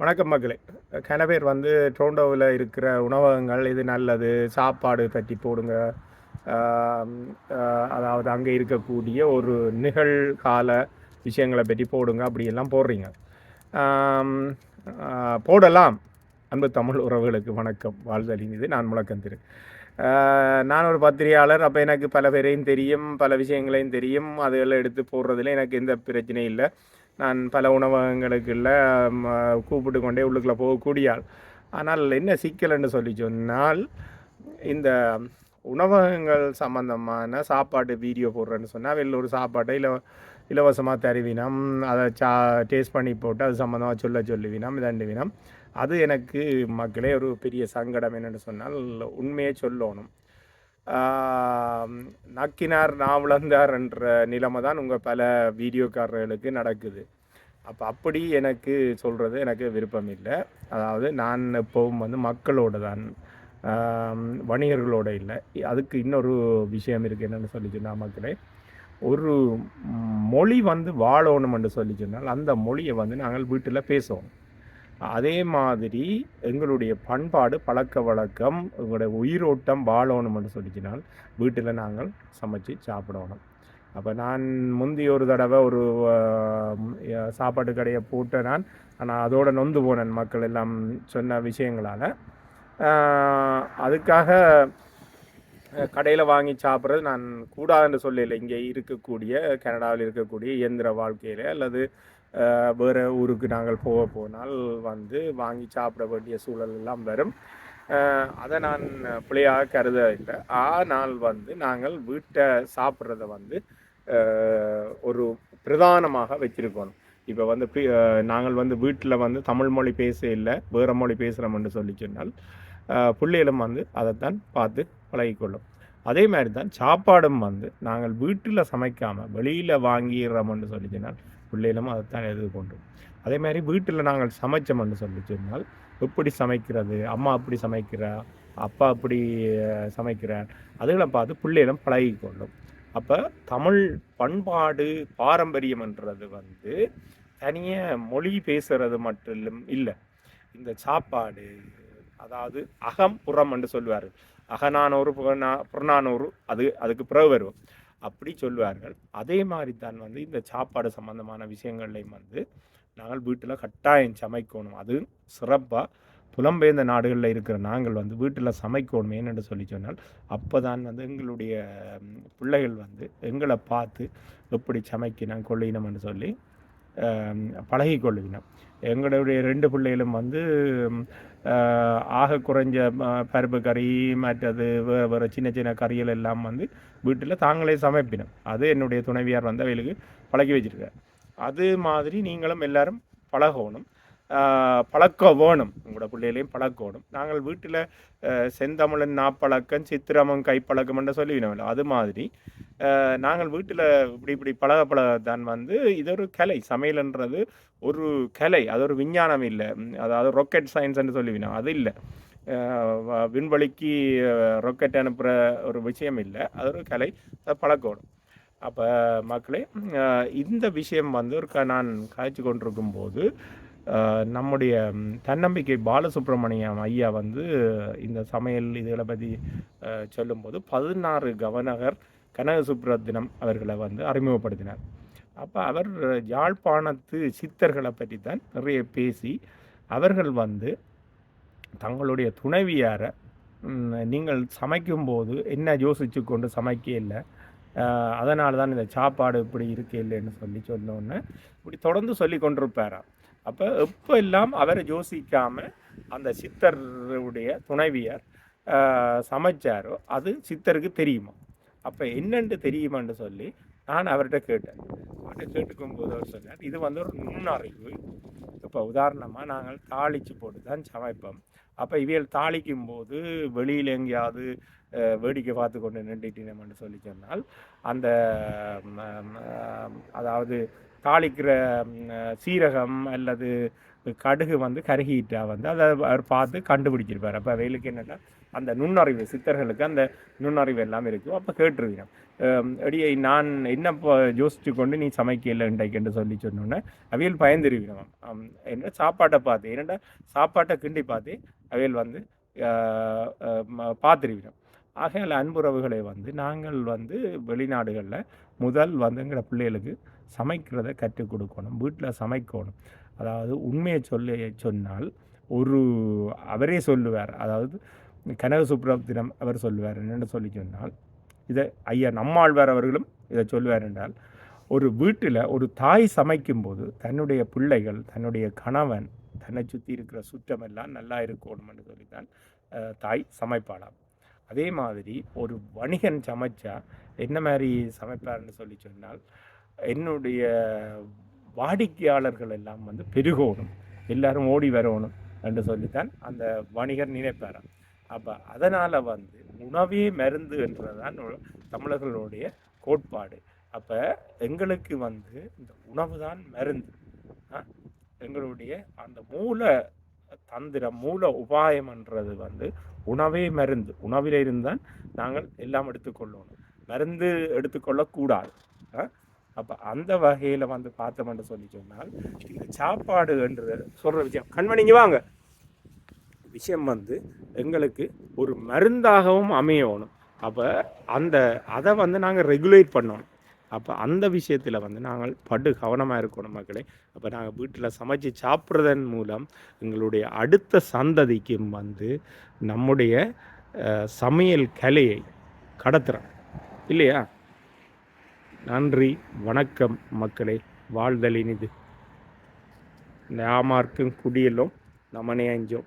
வணக்கம் மக்களே கனவேர் வந்து டோண்டோவில் இருக்கிற உணவகங்கள் இது நல்லது சாப்பாடு பற்றி போடுங்க. அதாவது அங்கே இருக்கக்கூடிய ஒரு நிகழ்கால விஷயங்களை பற்றி போடுங்க அப்படியெல்லாம் போடுறீங்க. போடலாம். அன்பு தமிழ் உறவுகளுக்கு வணக்கம். வாழ்தலின் இது நான் முழக்கம் திரு. நான் ஒரு பத்திரிகையாளர் அப்போ எனக்கு பல பேரையும் தெரியும் பல விஷயங்களையும் தெரியும். அதுகளை எடுத்து போடுறதுல எனக்கு எந்த பிரச்சனையும் இல்லை. நான் பல உணவகங்களுக்குள்ள ம, கூப்பிட்டு கொண்டே உள்ளுக்குள்ளே போகக்கூடிய ஆள். ஆனால் என்ன சிக்கல்னு சொல்லி சொன்னால் இந்த உணவகங்கள் சம்பந்தமான சாப்பாடு வீடியோ போடுறேன்னு சொன்னால் வெளில ஒரு சாப்பாட்டை இல்லை இலவசமாக தருவினம் அதை சா டேஸ்ட் பண்ணி போட்டு அது சம்மந்தமாக சொல்ல சொல்லுவினம் இதண்டுவினம் அது எனக்கு மக்களே ஒரு பெரிய சங்கடம் என்னென்னு சொன்னால் உண்மையை சொல்லணும். நக்கினார் நாவலந்தார் என்ற நிலைமை தான் உங்கள் பல வீடியோக்காரர்களுக்கு நடக்குது. அப்போ அப்படி எனக்கு சொல்கிறது எனக்கு விருப்பம் இல்லை. அதாவது நான் எப்போவும் வந்து மக்களோட தான். வணிகர்களோட இல்லை. அதுக்கு இன்னொரு விஷயம் இருக்குது என்னென்னு சொல்லி சொன்னால் மக்களே ஒரு மொழி வந்து வாழணும் என்று சொல்லி சொன்னால் அந்த மொழியை வந்து நாங்கள் வீட்டில் பேசுவோம். அதே மாதிரி எங்களுடைய பண்பாடு பழக்க வழக்கம் எங்களுடைய உயிரோட்டம் வாழணும்னு சொல்லிச்சினால் வீட்டில் நாங்கள் சமைச்சு சாப்பிடணும். அப்போ நான் முந்தி ஒரு தடவை ஒரு சாப்பாட்டு கடையை போட்டு நான். ஆனால் அதோட நொந்து போனேன் மக்கள் எல்லாம் சொன்ன விஷயங்களால். அதுக்காக கடையில் வாங்கி சாப்பிட்றது நான் கூடாதுன்னு சொல்லலை. இங்கே இருக்கக்கூடிய கனடாவில் இருக்கக்கூடிய இயந்திர வாழ்க்கையில் அல்லது வேறு ஊருக்கு நாங்கள் போக போனால் வந்து வாங்கி சாப்பிட வேண்டிய சூழல் எல்லாம் வரும். அதை நான் பிள்ளையாக கருத இல்லை ஆனால் வந்து நாங்கள் வீட்டை சாப்பிட்றத வந்து ஒரு பிரதானமாக வச்சிருக்கணும் இப்போ வந்து நாங்கள் வந்து வீட்டில் வந்து தமிழ் மொழி பேச இல்லை வேறு மொழி பேசுகிறோம்னு சொல்லி சொன்னால் பிள்ளைகளும் வந்து அதைத்தான் பார்த்து பழகிக்கொள்ளும். அதே மாதிரி தான் சாப்பாடும் வந்து நாங்கள் வீட்டில் சமைக்காமல் வெளியில் வாங்கிடுறோம்னு சொல்லி சொன்னால் பிள்ளைகளும் அதைத்தான் எதிர்கொண்டும். அதே மாதிரி வீட்டில் நாங்கள் சமைச்சோம்னு சொல்லி சொன்னால் எப்படி சமைக்கிறது அம்மா அப்படி சமைக்கிறா அப்பா அப்படி சமைக்கிறார் அதுகளை பார்த்து பிள்ளைகளும் பழகிக்கொள்ளும் அப்போ தமிழ் பண்பாடு பாரம்பரியம்ன்றது வந்து தனியாக மொழி பேசுறது மட்டும் இல்லை இந்த சாப்பாடு அதாவது அகம் புறம் என்று சொல்வார்கள். அகநானூறு புறநா புறநானூறு அது அதுக்கு பிறகு வரும். அப்படி சொல்வார்கள். அதே மாதிரி தான் வந்து இந்த சாப்பாடு சம்பந்தமான விஷயங்கள்லையும் வந்து நாங்கள் வீட்டில் கட்டாயம் சமைக்கணும். அது சிறப்பாக புலம்பெயர்ந்த நாடுகளில் இருக்கிற நாங்கள் வந்து வீட்டில் சமைக்கணும் ஏன்னு சொல்லி சொன்னால் அப்போ தான் வந்து எங்களுடைய பிள்ளைகள் வந்து எங்களை பார்த்து எப்படி சமைக்கணும் கொள்ளினம்னு சொல்லி பழகி கொள்ளுவினோம் எங்களுடைய ரெண்டு பிள்ளைகளும் வந்து ஆக குறைஞ்ச பருப்பு கறி மற்றது வேறு வேறு சின்ன சின்ன கறிகள் எல்லாம் வந்து வீட்டில் தாங்களே சமைப்பினோம். அது என்னுடைய துணைவியார் வந்து அவளுக்கு பழகி வச்சிருக்கார். அது மாதிரி நீங்களும் எல்லாரும் பழகணும். பழக்க வேணும். உங்களோட பிள்ளைகளையும் பழக்கணும் நாங்கள் வீட்டில் செந்தமிழன் நாப்பழக்கம் சித்திரமும் கைப்பழக்கம்னு சொல்லிவினோம். அது மாதிரி நாங்கள் வீட்டில் இப்படி இப்படி பழக பழக தான் வந்து இது ஒரு கலை. சமையல்ன்றது ஒரு கலை. அது ஒரு விஞ்ஞானம் இல்லை. அதாவது ராக்கெட் சயின்ஸ்ன்னு சொல்லிவினோம். அது இல்லை. விண்வெளிக்கு ராக்கெட் அனுப்புகிற ஒரு விஷயம் இல்லை. அது ஒரு கலை. அதை பழக்கணும் அப்போ மக்களே இந்த விஷயம் வந்து ஒரு க- நான் காய்ச்சி கொண்டிருக்கும் போது நம்முடைய தன்னம்பிக்கை பாலசுப்ரமணியம் ஐயா வந்து இந்த சமையல் இதுகளை பற்றி சொல்லும்போது பதினாறு கவர்னர் கனக சுப்ரத்தினம் அவர்களை வந்து அறிமுகப்படுத்தினார். அப்போ அவர் யாழ்ப்பாணத்து சித்தர்களை பற்றி தான் நிறைய பேசி அவர்கள் வந்து தங்களுடைய துணைவியாரை நீங்கள் சமைக்கும்போது என்ன யோசித்து கொண்டு சமைக்க இல்லை அதனால தான் இந்த சாப்பாடு இப்படி இருக்கே இல்லைன்னு சொல்லி சொன்னோன்னே இப்படி தொடர்ந்து சொல்லி கொண்டிருப்பாராம். அப்போ எப்போ எல்லாம் அவரை யோசிக்காமல் அந்த சித்தருடைய துணைவியார் சமைச்சாரோ அது சித்தருக்கு தெரியுமா? அப்போ என்னென்று தெரியுமான்னு சொல்லி நான் அவர்கிட்ட கேட்டேன். அவர்கிட்ட கேட்டுக்கும் போது அவர் சொன்னார் இது வந்து ஒரு நுண்ணறிவு. இப்போ உதாரணமாக நாங்கள் தாளித்து போட்டு தான் சமைப்போம். அப்போ இவியல் தாளிக்கும் போது வெளியில் எங்கேயாவது வேடிக்கை பார்த்து கொண்டு நின்றுட்டினோம்னு சொல்லி சொன்னால் அந்த அதாவது தாளிக்கிற சீரகம் அல்லது கடுகு வந்து கருகிட்டா வந்து அதை அவர் பார்த்து கண்டுபிடிச்சிருப்பார். அப்போ அவைகளுக்கு என்னென்னா அந்த நுண்ணறிவு சித்தர்களுக்கு அந்த நுண்ணறிவு எல்லாம் இருக்கும். அப்போ கேட்டுருவீங்க அடியை நான் என்ன இப்போ யோசிச்சு கொண்டு நீ சமைக்கல இன்றைக்குன்னு சொல்லி சொன்னோன்னே அவியல் பயந்துருக்கிறோம். என்ன சாப்பாட்டை பார்த்து என்னடா சாப்பாட்டை கிண்டி பார்த்து அவியல் வந்து பார்த்துருக்கிறோம். ஆகையால் அன்புறவுகளை வந்து நாங்கள் வந்து வெளிநாடுகளில் முதல் வந்து எங்களோட பிள்ளைகளுக்கு சமைக்கிறத கற்றுக் கொடுக்கணும் வீட்டில் சமைக்கணும். அதாவது உண்மையை சொல்ல சொன்னால் ஒரு அவரே சொல்லுவார். அதாவது கனக சுப்ரத்தினம் அவர் சொல்லுவார். என்னென்னு சொல்லி சொன்னால் இதை ஐயா நம்மாழ்வார் அவர்களும் இதை சொல்லுவார் என்றால் ஒரு வீட்டில் ஒரு தாய் சமைக்கும்போது தன்னுடைய பிள்ளைகள் தன்னுடைய கணவன் தன்னை சுற்றி இருக்கிற சுற்றமெல்லாம் நல்லா இருக்கணும்னு சொல்லித்தான் தாய் சமைப்பாளாம். அதே மாதிரி ஒரு வணிகன் சமைச்சா என்ன மாதிரி சமைப்பார்னு சொல்லி சொன்னால் என்னுடைய வாடிக்கையாளர்கள் எல்லாம் வந்து பெருகணும். எல்லாரும் ஓடி வரணும் என்று சொல்லித்தான் அந்த வணிகர் நினைப்பாராம். அப்போ அதனால் வந்து உணவே மருந்து என்றதுதான் தமிழர்களுடைய கோட்பாடு. அப்போ எங்களுக்கு வந்து இந்த உணவு தான் மருந்து எங்களுடைய அந்த மூல தந்திரம் மூல உபாயம்ன்றது வந்து உணவே மருந்து. உணவில இருந்தால் நாங்கள் எல்லாம் எடுத்துக்கொள்ளணும். மருந்து எடுத்துக்கொள்ளக்கூடாது. அப்போ அந்த வகையில் வந்து பார்த்தோம்னு சொல்லி சொன்னால் இந்த சாப்பாடு என்று சொல்கிற விஷயம். கண்மணிங்க வாங்க. விஷயம் வந்து எங்களுக்கு ஒரு மருந்தாகவும் அமையணும். அப்போ அந்த அதை வந்து நாங்கள் ரெகுலேட் பண்ணணும். அப்போ அந்த விஷயத்தில் வந்து நாங்கள் படு கவனமாக இருக்கணும் மக்களே. அப்போ நாங்கள் வீட்டில் சமைச்சு சாப்பிட்றதன் மூலம் எங்களுடைய அடுத்த சந்ததிக்கும் வந்து நம்முடைய சமையல் கலையை கடத்துகிறோம் இல்லையா? நன்றி வணக்கம் மக்களே வாழ்தலினிது. யாமார்க்கும் குடியலும் நமனே அஞ்சோம்.